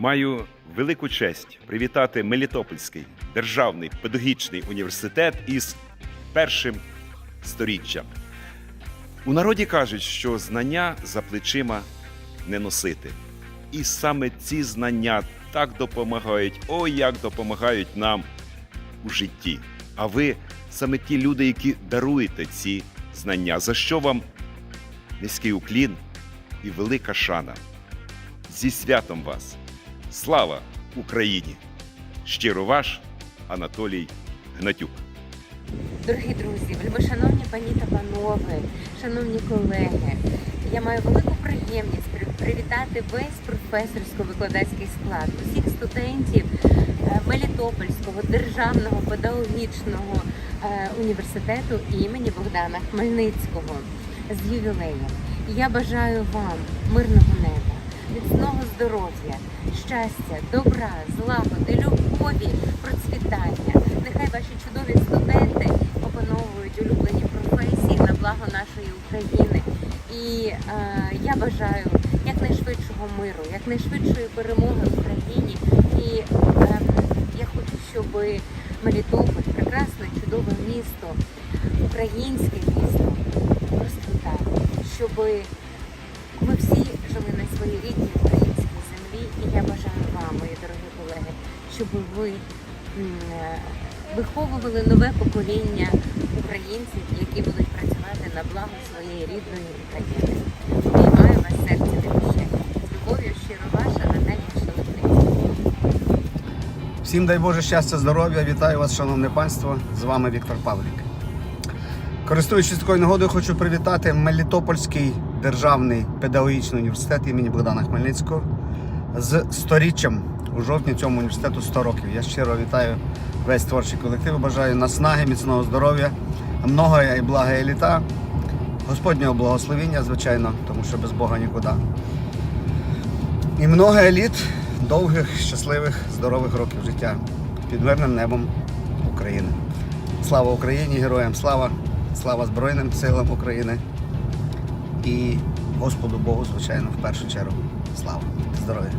Маю велику честь привітати Мелітопольський державний педагогічний університет із першим сторіччям. У народі кажуть, що знання за плечима не носити. І саме ці знання так допомагають, ой, як допомагають нам у житті. А ви саме ті люди, які даруєте ці знання, за що вам низький уклін і велика шана. Зі святом вас! Слава Україні! Щиро ваш Анатолій Гнатюк. Дорогі друзі, вельмишановні пані та панове, шановні колеги, я маю велику приємність привітати весь професорсько-викладацький склад, усіх студентів е, Мелітопольського державного педагогічного е, університету імені Богдана Хмельницького з ювілеєм. Я бажаю вам мирного неба, здоров'я, щастя, добра, злагоди, любові, процвітання. Нехай ваші чудові студенти опановують улюблені професії на благо нашої України. І е, я бажаю якнайшвидшого миру, якнайшвидшої перемоги в Україні. І е, я хочу, щоб Мелітополь, прекрасне, чудове місто, українське місто, розквітало, щоб ми всі жили на своїй рідній землі. І я бажаю вам, мої дорогі колеги, щоб ви е, виховували нове покоління українців, які будуть працювати на благо своєї рідної України. Обіймаю вас серце від душі. Любов'ю щиро ваша Наталія Шелепницька. Всім дай Боже щастя, здоров'я. Вітаю вас, шановне панство. З вами Віктор Павлік. Користуючись такою нагодою, хочу привітати Мелітопольський державний педагогічний університет імені Богдана Хмельницького з сторіччям. У жовтні цьому університету 100 років. Я щиро вітаю весь творчий колектив. Бажаю наснаги, міцного здоров'я, много і блага і літа, Господнього благословіння, звичайно, тому що без Бога нікуди. І много еліт, довгих, щасливих, здорових років життя під мирним небом України. Слава Україні, героям слава, слава Збройним силам України і Господу Богу, звичайно, в першу чергу. Слава, здоров'я.